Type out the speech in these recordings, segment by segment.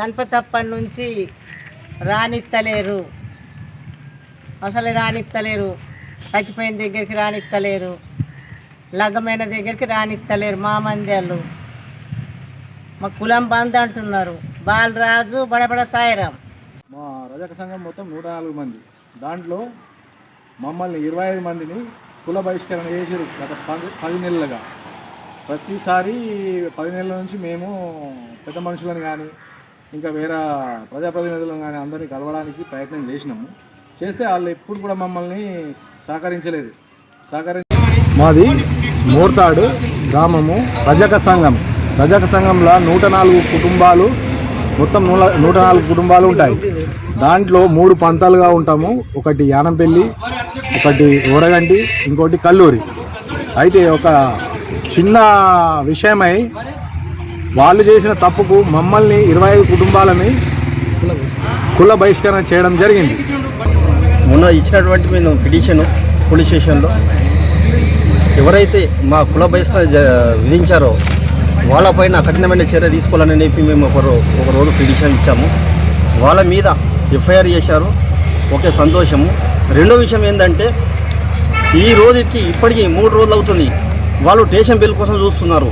గణపతప్పటి నుంచి రానిత్తలేరు. అసలు రానిత్తలేరు. చచ్చిపోయిన దగ్గరికి రానిత్తలేరు. లగ్గమైన దగ్గరికి రానిత్తలేరు మా మందిళ్ళు. మా కులం బంద్ అంటున్నారు. బాలరాజు బడబడ సాయిరాం. మా రజక సంఘం మొత్తం నూట నాలుగు మంది. దాంట్లో మమ్మల్ని ఇరవై ఐదు మందిని కుల బహిష్కరణ చేసారు గత పది పది నెలలుగా. ప్రతిసారి పది నెలల నుంచి మేము పెద్ద మనుషులను కానీ ఇంకా వేరే ప్రజాప్రతినిధులను కానీ అందరినీ కలవడానికి ప్రయత్నం చేసినాము. చేస్తే వాళ్ళు ఎప్పుడు కూడా మమ్మల్ని సహకరించలేదు. సహకరి మాది మోర్తాడు గ్రామము రజక సంఘం. రజక సంఘంలో నూట నాలుగు కుటుంబాలు మొత్తం నూట నూట నాలుగు కుటుంబాలు ఉంటాయి. దాంట్లో మూడు పంతాలుగా ఉంటాము. ఒకటి యానంపల్లి ఒకటి ఊరగంటి ఇంకోటి కల్లూరి. అయితే ఒక చిన్న విషయమై వాళ్ళు చేసిన తప్పుకు మమ్మల్ని ఇరవై ఐదు కుటుంబాలని కుల బహిష్కరణ చేయడం జరిగింది. మొన్న ఇచ్చినటువంటి మేము పిటిషన్ పోలీస్ స్టేషన్లో ఎవరైతే మా కుల బహిష్కరణ విధించారో వాళ్ళపైన కఠినమైన చర్య తీసుకోవాలని చెప్పి మేము ఒకరు ఒకరోజు పిటిషన్ ఇచ్చాము. వాళ్ళ మీద ఎఫ్ఐఆర్ చేశారు. ఒకే సంతోషము. రెండో విషయం ఏంటంటే ఈ రోజుకి ఇప్పటికీ మూడు రోజులు అవుతుంది. వాళ్ళు స్టేషన్ బిల్ కోసం చూస్తున్నారు.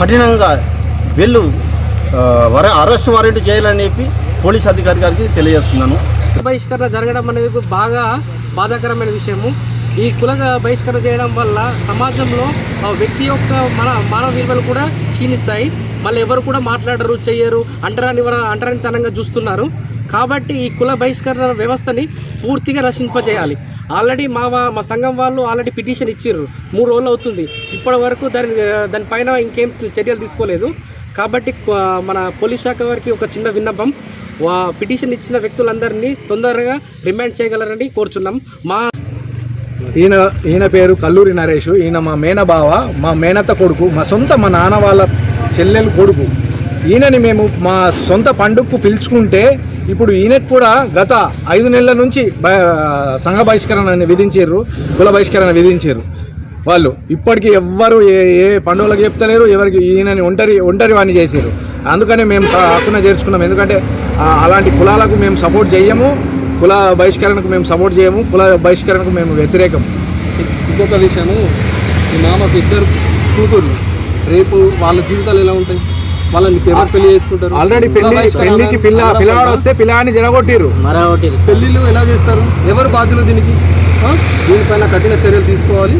కఠినంగా వీళ్ళు వర అరెస్ట్ వారెంట్ చేయాలని చెప్పి పోలీస్ అధికారి గారికి తెలియజేస్తున్నాను. బహిష్కరణ జరగడం అనేది బాగా బాధాకరమైన విషయము. ఈ కుల బహిష్కరణ చేయడం వల్ల సమాజంలో ఆ వ్యక్తి యొక్క మన మానవ విలువలు కూడా క్షీణిస్తాయి. మళ్ళీ ఎవరు కూడా మాట్లాడరు చెయ్యరు అంటరాని అంటరానితనంగా చూస్తున్నారు. కాబట్టి ఈ కుల బహిష్కరణ వ్యవస్థని పూర్తిగా రక్షింపజేయాలి ఆల్రెడీ మా మా సంఘం వాళ్ళు ఆల్రెడీ పిటిషన్ ఇచ్చిర్రు. మూడు రోజులు అవుతుంది. ఇప్పటి వరకు దాని దానిపైన ఇంకేం చర్యలు తీసుకోలేదు. కాబట్టి మన పోలీస్ శాఖ వారికి ఒక చిన్న విన్నపం. వా పిటిషన్ ఇచ్చిన వ్యక్తులందరినీ తొందరగా రిమాండ్ చేయగలరని కోరుచున్నాం. మా ఈయన ఈయన పేరు కల్లూరి నరేష్. ఈయన మా మేనబావ మా మేనత్త కొడుకు మా సొంత మా నాన్న వాళ్ళ చెల్లెలు కొడుకు. ఈయనని మేము మా సొంత పండుగకు పిలుచుకుంటే ఇప్పుడు ఈయనకు కూడా గత ఐదు నెలల నుంచి సంఘ బహిష్కరణ విధించారు కుల బహిష్కరణ విధించారు వాళ్ళు. ఇప్పటికీ ఎవ్వరు ఏ ఏ పండుగలకు చెప్తలేరు ఎవరికి ఈయనని ఒంటరి ఒంటరి వాడిని చేశారు అందుకనే మేము స- హక్కున చేర్చుకున్నాం. ఎందుకంటే అలాంటి కులాలకు మేము సపోర్ట్ చేయము కుల బహిష్కరణకు మేము సపోర్ట్ చేయము కుల బహిష్కరణకు మేము వ్యతిరేకం. ఇంకొక విషయము ఈ మామకు ఇద్దరు కూతురు రేపు వాళ్ళ జీవితాలు ఎలా ఉంటాయి? వాళ్ళని ఎవరు పెళ్ళి చేసుకుంటారు? ఆల్రెడీ పెళ్ళి పెళ్ళికి పిల్ల పిల్లవాడు వస్తే పిల్లాన్ని జరగొట్టిరు పెళ్ళిళ్ళు ఎలా చేస్తారు? ఎవరు బాధ్యులు దీనికి? దీనిపైన కఠిన చర్యలు తీసుకోవాలి.